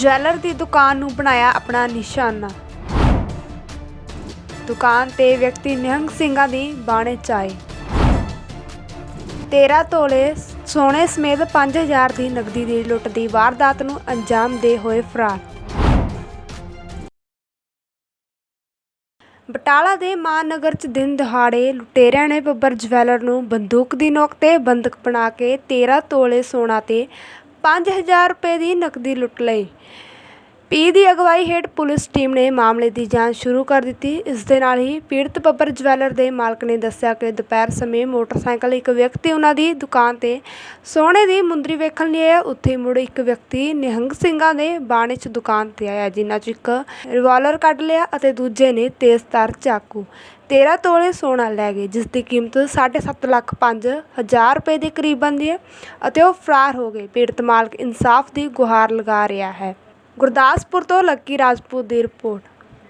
Jeweller ਦੀ ਦੁਕਾਨ ਨੂੰ ਬਣਾਇਆ ਆਪਣਾ ਨਿਸ਼ਾਨਾ। ਦੁਕਾਨ ਤੇ ਵਿਅਕਤੀ ਨਿਹੰਗ ਸਿੰਘਾਂ ਦੀ ਬਾਣੇ ਚ 13 ਤੋਲੇ ਸੋਨੇ ਸਮੇਤ 5000 ਦੀ ਨਕਦੀ ਦੀ ਲੁੱਟ ਦੀ ਵਾਰਦਾਤ ਨੂੰ ਅੰਜਾਮ ਦੇ ਹੋਏ ਫਰਾਰ। ਬਟਾਲਾ ਦੇ ਮਾਨਨਗਰ ਚ ਦਿਨ ਦਿਹਾੜੇ ਲੁਟੇਰਿਆਂ ਨੇ ਬੱਬਰ ਜਵੈਲਰ ਨੂੰ ਬੰਦੂਕ ਦੀ ਨੋਕ ਤੇ ਬੰਦਕ ਬਣਾ ਕੇ 13 ਤੋਲੇ ਸੋਨਾ ਤੇ 5000 ਰੁਪਏ ਦੀ ਨਕਦੀ ਲੁੱਟ ਲਈ। ਪੀ ਦੀ ਅਗਵਾਈ ਹੇਠ ਪੁਲਿਸ ਟੀਮ ਨੇ ਮਾਮਲੇ ਦੀ ਜਾਂਚ ਸ਼ੁਰੂ ਕਰ ਦਿੱਤੀ। ਇਸ ਦੇ ਨਾਲ ਹੀ ਪੀੜਤ ਬੱਬਰ ਜਵੈਲਰ ਦੇ ਮਾਲਕ ਨੇ ਦੱਸਿਆ ਕਿ ਦੁਪਹਿਰ ਸਮੇਂ ਮੋਟਰਸਾਈਕਲ ਇੱਕ ਵਿਅਕਤੀ ਉਹਨਾਂ ਦੀ ਦੁਕਾਨ ਤੇ ਸੋਨੇ ਦੀ ਮੁੰਦਰੀ ਵੇਖਣ ਲਈ ਆਇਆ। ਉੱਥੇ ਮੁੜ ਇੱਕ ਵਿਅਕਤੀ ਨਿਹੰਗ ਸਿੰਘਾਂ ਦੇ ਬਾਣੇ 'ਚ ਦੁਕਾਨ ਤੇ ਆਇਆ, ਜਿਨ੍ਹਾਂ 'ਚ ਇੱਕ ਰਿਵਾਲਵਰ ਕੱਢ ਲਿਆ ਅਤੇ ਦੂਜੇ ਨੇ ਤੇਜ਼ਧਾਰ ਚਾਕੂ। 13 ਤੋਲੇ ਸੋਨਾ ਲੈ ਗਏ, ਜਿਸ ਦੀ ਕੀਮਤ 7.5 ਲੱਖ 5 ਹਜ਼ਾਰ ਰੁਪਏ ਦੇ ਕਰੀਬ ਬਣਦੀ ਹੈ ਅਤੇ ਉਹ ਫਰਾਰ ਹੋ ਗਏ। ਪੀੜਤ ਮਾਲਕ ਇਨਸਾਫ ਦੀ ਗੁਹਾਰ ਲਗਾ ਰਿਹਾ ਹੈ। ਗੁਰਦਾਸਪੁਰ ਤੋਂ ਲੱਕੀ ਰਾਜਪੂਤ ਦੀ ਰਿਪੋਰਟ।